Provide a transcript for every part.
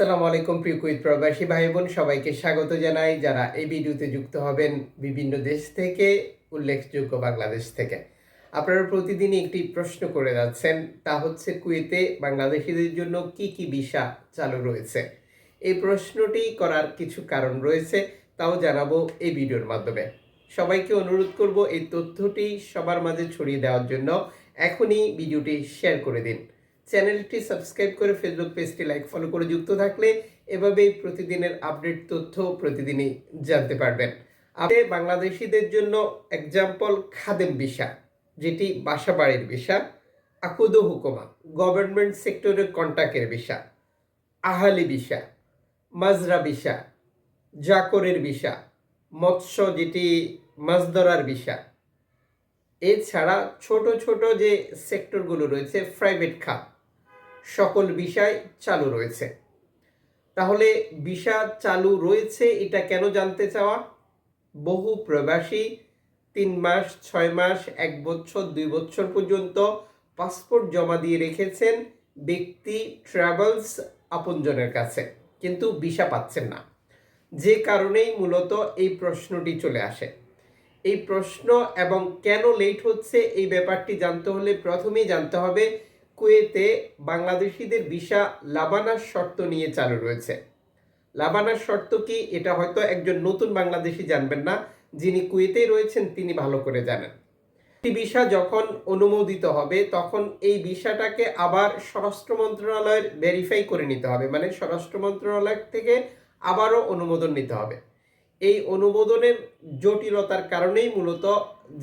আসসালামু আলাইকুম, প্রিয় কুইত প্রবাসী ভাই বোন সবাইকে স্বাগত জানাই। যারা এই ভিডিওতে যুক্ত হবেন, বিভিন্ন দেশ থেকে, উল্লেখযোগ্য বাংলাদেশ থেকে। আপনারা প্রতিদিনই একটি প্রশ্ন করে যাচ্ছেন, তা হচ্ছে কুয়েতে বাংলাদেশিদের জন্য কি কি ভিসা চালু রয়েছে? এই প্রশ্নটি করার কিছু কারণ রয়েছে, তাও জানাব এই ভিডিওর মাধ্যমে। সবাইকে অনুরোধ করব এই তথ্যটি সবার মাঝে ছড়িয়ে দেওয়ার জন্য। এখনই ভিডিওটি শেয়ার করে দিন। চ্যানেলটি সাবস্ক্রাইব করে ফেসবুক পেজটি লাইক, ফলো করে যুক্ত থাকলে এভাবেই প্রতিদিনের আপডেট, তথ্য প্রতিদিনই জানতে পারবেন। আপনি বাংলাদেশিদের জন্য এক্সাম্পল খাদেম ভিসা, যেটি বাসা বাড়ির ভিসা, আকুদ হুকুমা গভর্নমেন্ট সেক্টরের কন্ট্যাক্টের ভিসা, আহালি ভিসা, মাজরা ভিসা, জাকরের ভিসা, মৎস্য যেটি মাছ ধরার ভিসা এছাড়া ছোট ছোট যে সেক্টরগুলো রয়েছে প্রাইভেট খাত, সকল বিষয় চালু রয়েছে। তাহলে ভিসা চালু রয়েছে, এটা কেন জানতে চাওয়া? বহু প্রবাসী তিন মাস, ছয় মাস, এক বছর, দুই বছর পর্যন্ত পাসপোর্ট জমা দিয়ে রেখেছেন ব্যক্তি ট্রাভেলস আপনজনের কাছে, কিন্তু ভিসা পাচ্ছেন না। যে কারণেই মূলত এই প্রশ্নটি চলে আসে। এই প্রশ্ন এবং কেন লেট হচ্ছে এই ব্যাপারটি জানতে হলে প্রথমেই জানতে হবে, কুয়েতে বাংলাদেশিদের ভিসা লাবানার শর্ত নিয়ে চালু রয়েছে। লাবানার শর্ত কি? এটা হয়তো একজন নতুন বাংলাদেশি জানবেন না, যিনি কুয়েতেই রয়েছেন তিনি ভালো করে জানেন। একটি ভিসা যখন অনুমোদিত হবে, তখন এই ভিসাটাকে আবার স্বরাষ্ট্র মন্ত্রণালয়ের ভেরিফাই করে নিতে হবে। মানে স্বরাষ্ট্র মন্ত্রণালয় থেকে আবারও অনুমোদন নিতে হবে। এই অনুমোদনের জটিলতার কারণেই মূলত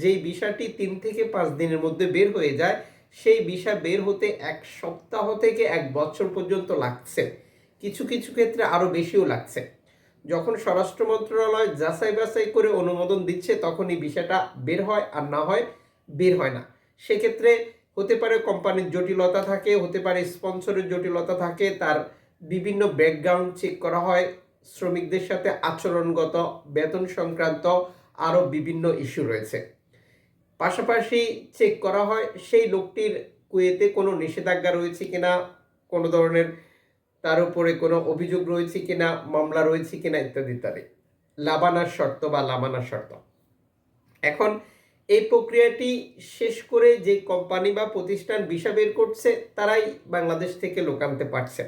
যেই ভিসাটি তিন থেকে পাঁচ দিনের মধ্যে বের হয়ে যায়, সেই বিষা বের হতে এক সপ্তাহ থেকে এক বছর পর্যন্ত লাগছে। কিছু কিছু ক্ষেত্রে আরও বেশিও লাগছে। যখন স্বরাষ্ট্র মন্ত্রণালয় যাচাই বাছাই করে অনুমোদন দিচ্ছে, তখনই বিষাটা বের হয় আর না হয় বের হয় না। সেক্ষেত্রে হতে পারে কোম্পানির জটিলতা থাকে, হতে পারে স্পন্সরের জটিলতা থাকে, তার বিভিন্ন ব্যাকগ্রাউন্ড চেক করা হয় শ্রমিকদের সাথে আচরণগত, বেতন সংক্রান্ত আরও বিভিন্ন ইস্যু রয়েছে। পাশাপাশি চেক করা হয়, সেই লোকটির কুয়েতে কোনো নিষেধাজ্ঞা রয়েছে কিনা, কোনো ধরনের তার উপরে কোনো অভিযোগ রয়েছে কিনা, মামলা রয়েছে কিনা ইত্যাদি ইত্যাদি। লাবানার শর্ত বা লাবানার শর্ত। এখন এই প্রক্রিয়াটি শেষ করে যে কোম্পানি বা প্রতিষ্ঠান ভিসা বের করছে, তারাই বাংলাদেশ থেকে লোক আনতে পারছেন।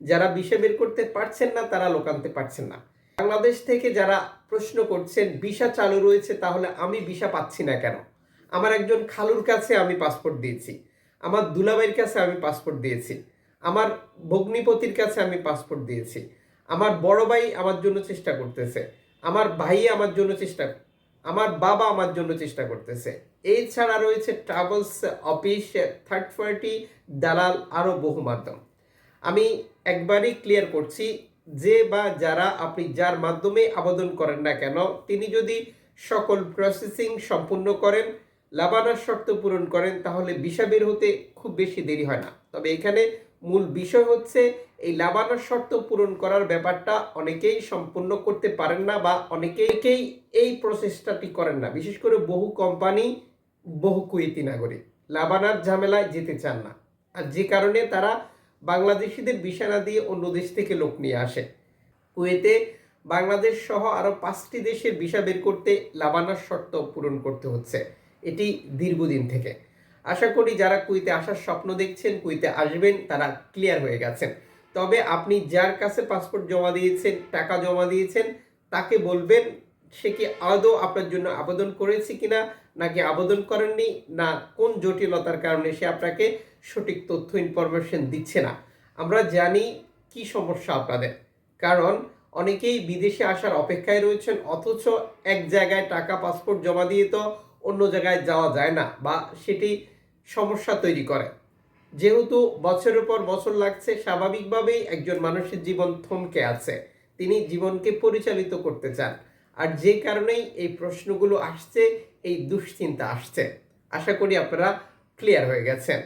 যারা ভিসা বের করতে পারছেন না, তারা লোক আনতে পারছেন না। বাংলাদেশ থেকে যারা প্রশ্ন করছেন ভিসা চালু রয়েছে, তাহলে আমি ভিসা পাচ্ছি না কেন? আমার একজন খালুর কাছে আমি পাসপোর্ট দিয়েছি। আমার দুলাভাইয়ের কাছে আমি পাসপোর্ট দিয়েছি। আমার ভগ্নিপতির কাছে আমি পাসপোর্ট দিয়েছি। আমার বড় ভাই আমার জন্য চেষ্টা করতেছে। আমার ভাই আমার জন্য চেষ্টা, আমার বাবা আমার জন্য চেষ্টা করতেছে। এছাড়া রয়েছে ট্রাভেলস, অফিস, থার্ড পার্টি, দালাল আরও বহু মাধ্যম। আমি একবারই ক্লিয়ার করছি, যে বা যারা আপনি যার মাধ্যমে আবেদন করেন না কেন, তিনি যদি সকল প্রসেসিং সম্পূর্ণ করেন, লাবানার শর্ত পূরণ করেন, তাহলে ভিসা বের হতে খুব বেশি দেরি হয় না। তবে এখানে মূল বিষয় হচ্ছে, এই লাবানার শর্ত পূরণ করার ব্যাপারটা অনেকেই সম্পূর্ণ করতে পারেন না বা অনেকেই এই প্রসেসটাটি করেন না। বিশেষ করে বহু কোম্পানি বহু কুয়েতি নাগরিক, লাবানার ঝামেলায় যেতে চান না। আর যে কারণে তারা বাংলাদেশিদের ভিসা না দিয়ে অন্য দেশ থেকে লোক নিয়ে আসে। কুয়েতে বাংলাদেশ সহ আরও পাঁচটি দেশের ভিসা বের করতে লাবানার শর্ত পূরণ করতে হচ্ছে। এটি দীর্ঘদিন থেকে। আশা করি যারা কুইতে আসার স্বপ্ন দেখছেন কুইতে আসবেন, তারা ক্লিয়ার হয়ে গেছেন। তবে আপনি যার কাছে পাসপোর্ট জমা দিয়েছেন, টাকা জমা দিয়েছেন, তাকে বলবেন সে কি আদৌ আপনার জন্য আবেদন করেছে কিনা, নাকি আবেদন করেননি, না কোন জটিলতার কারণে সে আপনাকে সঠিক তথ্য ইনফরমেশন দিচ্ছে না? আমরা জানি কি সমস্যা আপনাদের। কারণ অনেকেই বিদেশে আসার অপেক্ষায় রয়েছেন, অথচ এক জায়গায় টাকা পাসপোর্ট জমা দিয়ে তো অন্য জায়গায় যাওয়া যায় না বা সেটি সমস্যা তৈরি করে। যেহেতু বছরের পর বছর লাগছে, স্বাভাবিকভাবেই একজন মানুষের জীবন থমকে আছে। তিনি জীবনকে পরিচালিত করতে চান। আর যে কারণেই এই প্রশ্নগুলো আসছে, এই দুশ্চিন্তা আসছে। আশা করি আপনারা ক্লিয়ার হয়ে গেছেন।